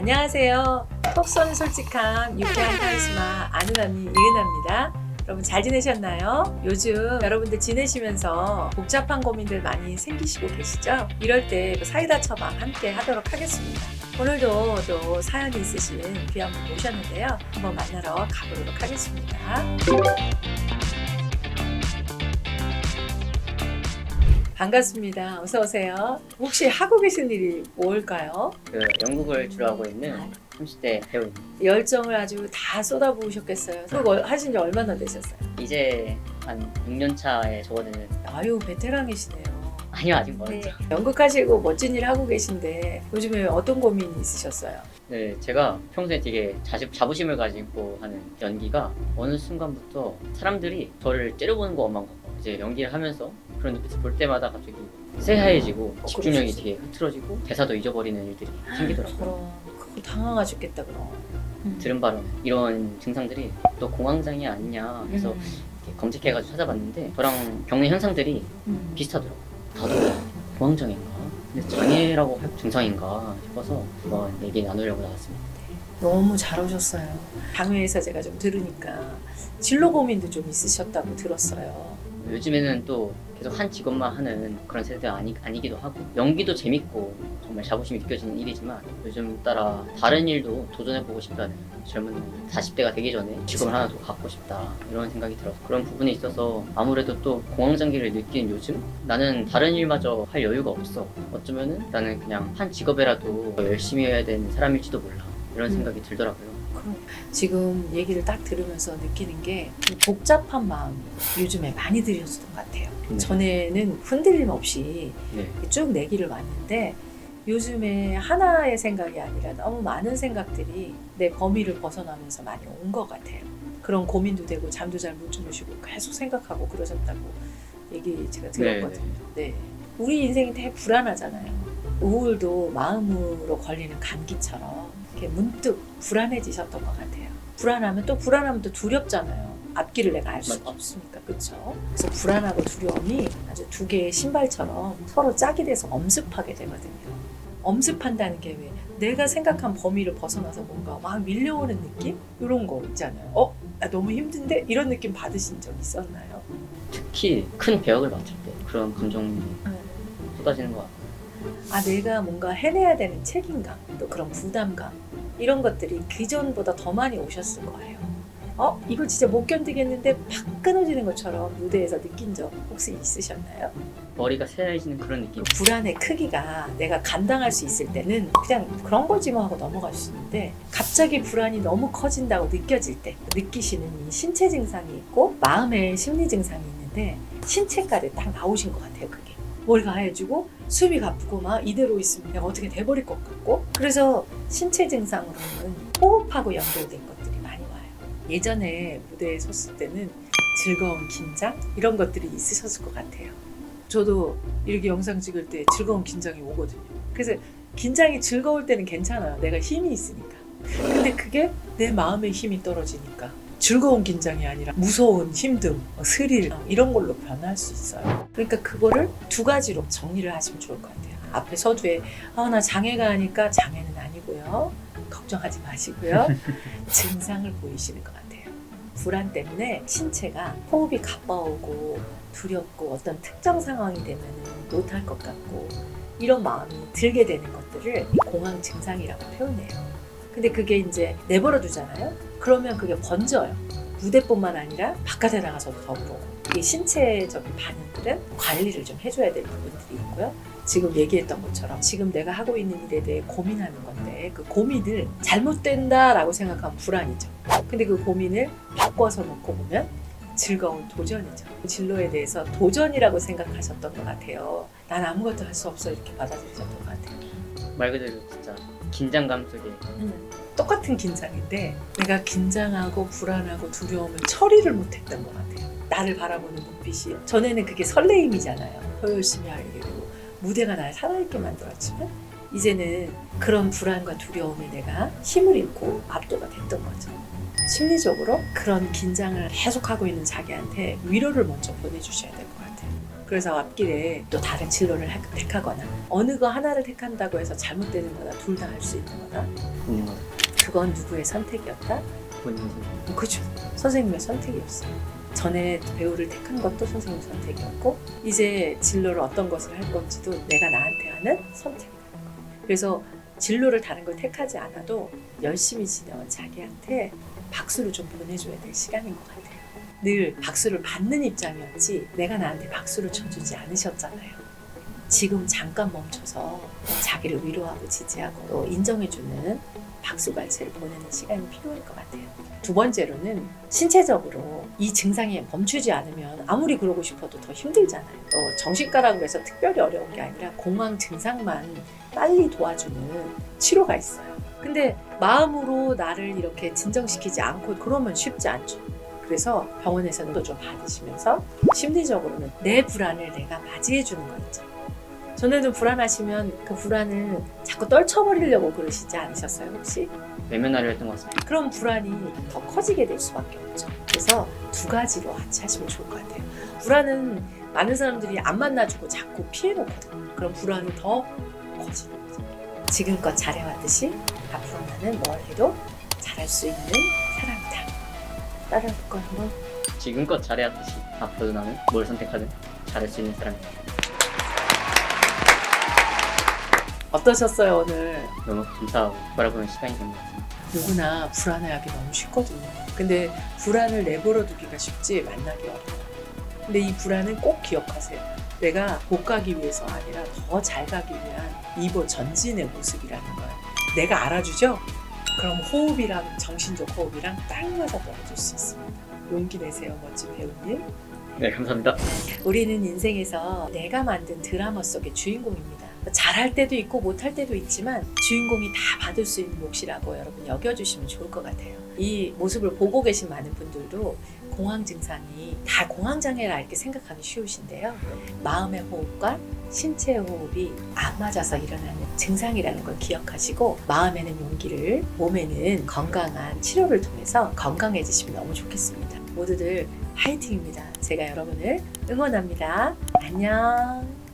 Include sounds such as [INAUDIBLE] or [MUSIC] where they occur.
안녕하세요. 톡 쏘는 솔직함 유쾌한 카리스마 아는 언니 이은아입니다. 여러분 잘 지내셨나요? 요즘 여러분들 지내시면서 복잡한 고민들 많이 생기시고 계시죠? 이럴 때그 사이다 처방 함께 하도록 하겠습니다. 오늘도 또 사연이 있으신 귀한 분 모셨는데요. 한번 만나러 가보도록 하겠습니다. 반갑습니다. 어서 오세요. 혹시 하고 계신 일이 뭘까요? 그 영국을 주로 하고 있는 30대 배우입니다. 열정을 아주 다 쏟아부으셨겠어요. 그거 하신 지 얼마나 되셨어요? 이제 한 6년 차에 접어드는 아유 베테랑이시네요. 아니요 아직 멀었죠. 네. 연극하시고 멋진 일 하고 계신데 요즘에 어떤 고민이 있으셨어요? 네, 제가 평소에 되게 자식, 자부심을 가지고 하는 연기가 어느 순간부터 사람들이 저를 째려보는 것만 같고 이제 연기를 하면서 그런 눈빛을 볼 때마다 갑자기 새하얘지고 어, 집중력이. 되게 흐트러지고 대사도 잊어버리는 일들이 생기더라고요. 그럼 그거 당황하셨겠다 그럼. 음. 들은 바로는 이런 증상들이 또 공황장애 아니냐 해서 음. 이렇게 검색해가지고 찾아봤는데 저랑 겪는 현상들이 음. 비슷하더라고요. 나도 공황장애인가? 근데 장애라고 할 증상인가 싶어서 한번 얘기 나누려고 나왔습니다. 너무 잘 오셨어요. 당회에서 제가 좀 들으니까 진로 고민도 좀 있으셨다고 들었어요. 요즘에는 또 계속 한 직업만 하는 그런 세대가 아니, 아니기도 하고 연기도 재밌고 정말 자부심이 느껴지는 일이지만 요즘 따라 다른 일도 도전해보고 싶다는 젊은 40대가 되기 전에 직업을 하나 더 갖고 싶다 이런 생각이 들어서 그런 부분에 있어서 아무래도 또 공황장애를 느끼는 요즘? 나는 다른 일마저 할 여유가 없어. 어쩌면은 나는 그냥 한 직업에라도 더 열심히 해야 되는 사람일지도 몰라. 이런 음. 생각이 들더라고요 그럼 지금 얘기를 딱 들으면서 느끼는 게이 복잡한 마음이 요즘에 많이 들으셨던 것 같아요. 네. 전에는 흔들림 없이 네. 쭉 내기를 왔는데 요즘에 하나의 생각이 아니라 너무 많은 생각들이 내 범위를 벗어나면서 많이 온 것 같아요. 그런 고민도 되고 잠도 잘 못 주무시고 계속 생각하고 그러셨다고 얘기 제가 들었거든요. 네. 우리 인생이 되게 불안하잖아요. 우울도 마음으로 걸리는 감기처럼 이렇게 문득 불안해지셨던 것 같아요. 불안하면 또 불안하면 또 두렵잖아요. 앞길을 내가 알 수가. 없으니까 그렇죠. 그래서 불안하고 두려움이 아주 두 개의 신발처럼 서로 짝이 돼서 엄습하게 되거든요. 엄습한다는 게 왜? 내가 생각한 범위를 벗어나서 뭔가 막 밀려오는 느낌? 이런 거 있잖아요. 어? 나 너무 힘든데? 이런 느낌 받으신 적 있었나요? 특히 큰 배역을 맡을 때 그런 감정이 쏟아지는 것 같아요 아, 내가 뭔가 해내야 되는 책임감, 또 그런 부담감, 이런 것들이 기존보다 더 많이 오셨을 거예요. 어, 이거 진짜 못 견디겠는데 팍 끊어지는 것처럼 무대에서 느낀 적 혹시 있으셨나요? 머리가 새해지는 그런 느낌 불안의 크기가 내가 감당할 수 있을 때는 그냥 그런 거지 뭐 하고 넘어갈 수 있는데 갑자기 불안이 너무 커진다고 느껴질 때 느끼시는 이 신체 증상이 있고 마음의 심리 증상이 있는데 신체까지 딱 나오신 것 같아요 그게 머리가 하얘지고 숨이 가쁘고 막 이대로 있으면 내가 어떻게 돼버릴 것 같고 그래서 신체 증상으로는 호흡하고 연결된 것들이 많이 와요 예전에 무대에 섰을 때는 즐거운 긴장 이런 것들이 있으셨을 것 같아요 저도 이렇게 영상 찍을 때 즐거운 긴장이 오거든요. 그래서 긴장이 즐거울 때는 괜찮아요. 내가 힘이 있으니까. 근데 그게 내 마음의 힘이 떨어지니까 즐거운 긴장이 아니라 무서운 힘듦, 뭐 스릴 이런 걸로 변할 수 있어요. 그러니까 그거를 두 가지로 정리를 하시면 좋을 것 같아요. 앞에 서두에 아 나 장애가 아니까 장애는 아니고요. 걱정하지 마시고요. [LAUGHS] 증상을 보이시는 것 같아요. 불안 때문에 신체가 호흡이 가빠오고 두렵고 어떤 특정 상황이 되면 못할 것 같고 이런 마음이 들게 되는 것들을 이 공황 증상이라고 표현해요. 근데 그게 이제 내버려 두잖아요. 그러면 그게 번져요. 무대뿐만 아니라 바깥에 나가서도 더 그러고 이 신체적인 반응들은 관리를 좀 해줘야 될 부분들이 있고요. 지금 얘기했던 것처럼 지금 내가 하고 있는 일에 대해 고민하는 건데 그 고민을 잘못된다라고 생각하면 불안이죠. 근데 그 고민을 바꿔서 놓고 보면 즐거운 도전이죠. 진로에 대해서 도전이라고 생각하셨던 것 같아요. 난 아무것도 할 수 없어 이렇게 받아들이셨던 것 같아요. 말 그대로 진짜 긴장감 속에 똑같은 긴장인데 내가 긴장하고 불안하고 두려움을 처리를 못했던 것 같아요. 나를 바라보는 눈빛이 전에는 그게 설레임이잖아요. 더 열심히 하려고 무대가 날 살아있게 만들었지만 이제는 그런 불안과 두려움에 내가 힘을 잃고 압도가 됐던 거죠. 심리적으로 그런 긴장을 계속하고 있는 자기한테 위로를 먼저 보내주셔야 같아요. 그래서 앞길에 또 다른 진로를 할- 택하거나 어느 거 하나를 택한다고 해서 잘못되는 거나 둘 다 할 수 있는 거나 거 그건 누구의 선택이었다? 본인 선택. 그죠. 선생님의 선택이었어요. 전에 배우를 택한 것도 선생님 선택이었고 이제 진로를 어떤 것을 할 건지도 내가 나한테 하는 거예요. 그래서 진로를 다른 걸 택하지 않아도 열심히 지내온 자기한테 박수를 좀 보내줘야 될 시간인 것 같아요. 늘 박수를 받는 입장이었지 내가 나한테 박수를 쳐주지 않으셨잖아요. 지금 잠깐 멈춰서 자기를 위로하고 지지하고 또 인정해주는 박수갈채를 보내는 시간이 필요할 것 같아요. 두 번째로는 신체적으로 이 증상이 멈추지 않으면 아무리 그러고 싶어도 더 힘들잖아요. 또 정신과라고 해서 특별히 어려운 게 아니라 공황 증상만 빨리 도와주는 치료가 있어요. 근데 마음으로 나를 이렇게 진정시키지 않고 그러면 쉽지 않죠. 그래서 병원에서는 또좀 받으시면서 심리적으로는 내 불안을 내가 맞이해 주는 거 있죠. 전에도 불안하시면 그 불안을 자꾸 떨쳐버리려고 그러시지 않으셨어요, 혹시? 외면하려 했던 것 같습니다. 그럼 불안이 더 커지게 될 수밖에 없죠. 그래서 두 가지로 같이 하시면 좋을 것 같아요. 불안은 많은 사람들이 안 만나주고 자꾸 피해놓거든요. 그럼 불안이 더 커지는 거죠. 지금껏 잘해왔듯이 앞으로 나는 뭘 해도 잘할 수 있는 사람이다. 따라해볼까 한번? 지금껏 잘해왔듯이 앞으로도 나는 뭘 선택하든 잘할 수 있는 사람이다. 어떠셨어요 오늘? 너무 감사하고 바라보는 시간이 된 것 같습니다. 누구나 불안해하기 너무 쉽거든요. 근데 불안을 내버려 두기가 쉽지 만나기 어려워요. 근데 이 불안은 꼭 기억하세요. 내가 못 가기 위해서 아니라 더 잘 가기 위한 이보 전진의 모습이라는 걸 내가 알아주죠? 그럼 호흡이랑 정신적 호흡이랑 딱 맞아 떨어질 수 있습니다. 용기 내세요, 멋진 배우님. 네, 감사합니다. 우리는 인생에서 내가 만든 드라마 속의 주인공입니다. 잘할 때도 있고 못할 때도 있지만 주인공이 다 받을 수 있는 몫이라고 여러분 여겨주시면 좋을 것 같아요. 이 모습을 보고 계신 많은 분들도 공황 증상이 다 공황 장애라 이렇게 생각하기 쉬우신데요. 마음의 호흡과 신체의 호흡이 안 맞아서 일어나는 증상이라는 걸 기억하시고 마음에는 용기를 몸에는 건강한 치료를 통해서 건강해지시면 너무 좋겠습니다. 모두들 화이팅입니다. 제가 여러분을 응원합니다. 안녕.